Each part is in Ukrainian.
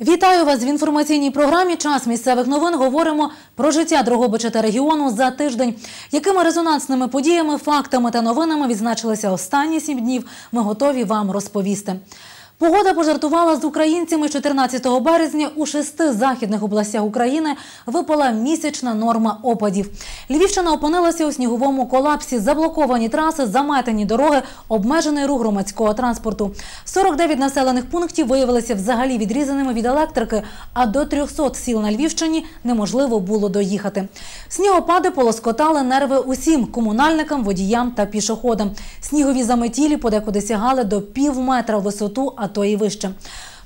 Вітаю вас в інформаційній програмі. Час місцевих новин говоримо про життя Дрогобича та регіону за тиждень. Якими резонансними подіями, фактами та новинами відзначилися останні сім днів. Ми готові вам розповісти. Погода пожартувала з українцями 14 березня у шести західних областях України випала місячна норма опадів. Львівщина опинилася у сніговому колапсі, заблоковані траси, заметені дороги, обмежений рух громадського транспорту. 49 населених пунктів виявилися взагалі відрізаними від електрики, а до 300 сіл на Львівщині неможливо було доїхати. Снігопади полоскотали нерви усім комунальникам, водіям та пішоходам. Снігові заметілі подекуди сягали до пів метра висоту, а то і вище.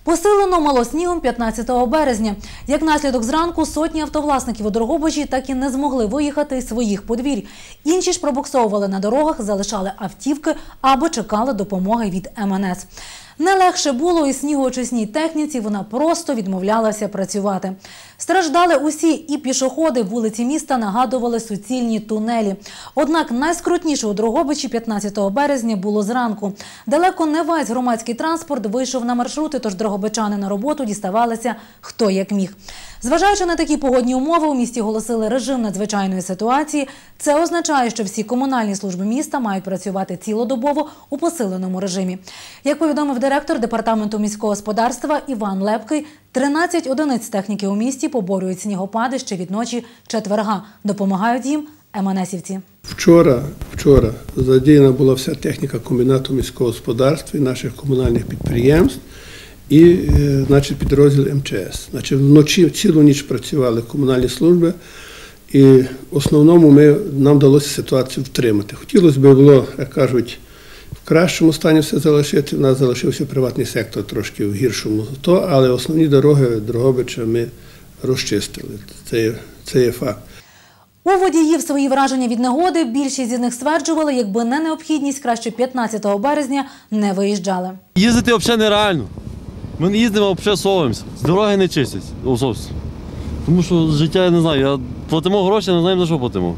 Посилено мало снігом 15 березня. Як наслідок зранку сотні автовласників у Дрогобичі так і не змогли виїхати із своїх подвір'я. Інші ж пробуксовували на дорогах, залишали автівки або чекали допомоги від МНС. Не легше було і снігоочисній техніці, вона просто відмовлялася працювати. Страждали усі і пішоходи вулиці міста нагадували суцільні тунелі. Однак найскрутніше у Дрогобичі 15 березня було зранку. Далеко не весь громадський транспорт вийшов на маршрути, тож дрогобичани на роботу діставалися хто як міг. Зважаючи на такі погодні умови, у місті оголосили режим надзвичайної ситуації. Це означає, що всі комунальні служби міста мають працювати цілодобово у посиленому режимі. Як повідомив директор департаменту міського господарства Іван Лепкий, 13 одиниць техніки у місті поборюють снігопади ще від ночі четверга. Допомагають їм МНСівці. Вчора, вчора задіяна була вся техніка комбінату міського господарства і наших комунальних підприємств і е, значить, підрозділ МЧС. Значить, вночі цілу ніч працювали комунальні служби, і в основному ми, нам вдалося ситуацію втримати. Хотілося б було, як кажуть, в кращому стані все залишити. У нас залишився приватний сектор трошки в гіршому, то, але основні дороги Дрогобича ми розчистили. Це є, це є факт. У водіїв свої враження від негоди більшість із них стверджували, якби не необхідність, краще 15 березня не виїжджали. Їздити взагалі нереально. Ми не їздимо, а взагалі совуємося. З дороги не чистять. О, зовсім. Тому що життя я не знаю. Я платимо гроші, не знаємо за що платимо.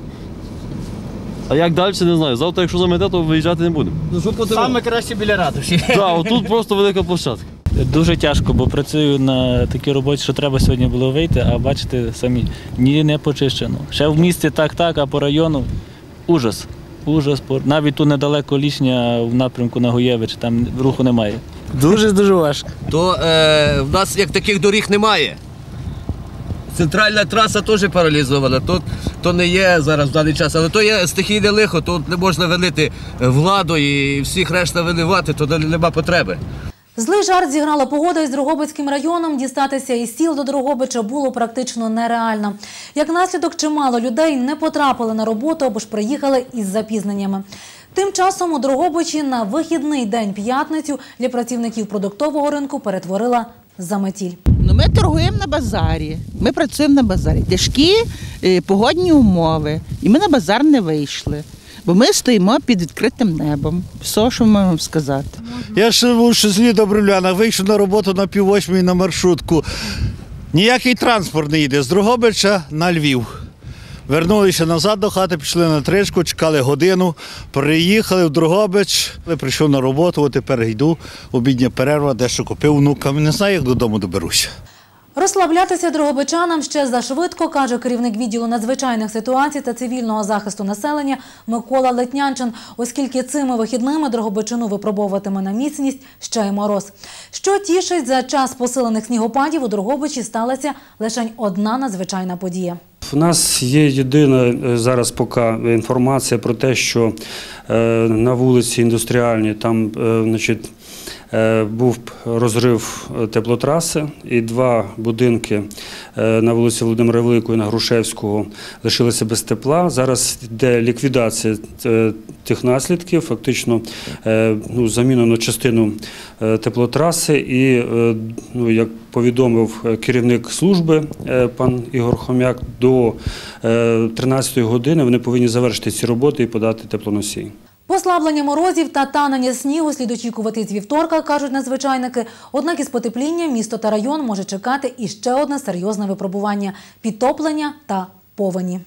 А як далі, не знаю. Завтра, якщо замете, то виїжджати не будемо. Ну що платимо? Саме краще біля ратуші. Так, отут просто велика площадка. Дуже тяжко, бо працюю на такій роботі, що треба сьогодні було вийти, а бачите самі, ні не почищено. Ще в місті так-так, а по району ужас. Ужас. Навіть тут недалеко лічня в напрямку на Гуєвич, там руху немає. Дуже дуже важко. то е, в нас як таких доріг немає. Центральна траса теж паралізована. Тут то не є зараз в даний час, але то є стихійне лихо, тут не можна винити владу і всіх решта винивати, то нема потреби. Злий жарт зіграла погода із Дрогобицьким районом. Дістатися із сіл до Дрогобича було практично нереально. Як наслідок, чимало людей не потрапили на роботу або ж приїхали із запізненнями. Тим часом у Дрогобичі на вихідний день п'ятницю для працівників продуктового ринку перетворила заметіль. Ну, ми торгуємо на базарі. Ми працюємо на базарі. Тяжкі е, погодні умови. І ми на базар не вийшли. Бо ми стоїмо під відкритим небом. Все, що ми можемо сказати. Я живу в селі Добривляна, вийшов на роботу на піввосьмій на маршрутку. Ніякий транспорт не йде з Дрогобича на Львів. Вернулися назад до хати, пішли на тришку, чекали годину, приїхали в Дрогобич, прийшов на роботу, от тепер йду, обідня перерва, дещо купив внукам. Не знаю, як додому доберуся. Розслаблятися дрогобичанам ще зашвидко, каже керівник відділу надзвичайних ситуацій та цивільного захисту населення Микола Летнянчин, оскільки цими вихідними Дрогобичину випробовуватиме на міцність ще й мороз. Що тішить, за час посилених снігопадів у Дрогобичі сталася лише одна надзвичайна подія. У нас є єдина е, зараз поки інформація про те, що е, на вулиці індустріальній там е, значить, був розрив теплотраси, і два будинки на вулиці Володимира Великого і на Грушевського лишилися без тепла. Зараз йде ліквідація е, тих наслідків, фактично е, ну, замінено частину е, теплотраси, і е, ну, як повідомив е, керівник служби е, пан Ігор Хомяк, до е, 13-ї години вони повинні завершити ці роботи і подати теплоносій. Послаблення морозів та танення снігу слід очікувати з вівторка, кажуть надзвичайники. Однак із потеплінням місто та район може чекати і ще одне серйозне випробування – підтоплення та повені.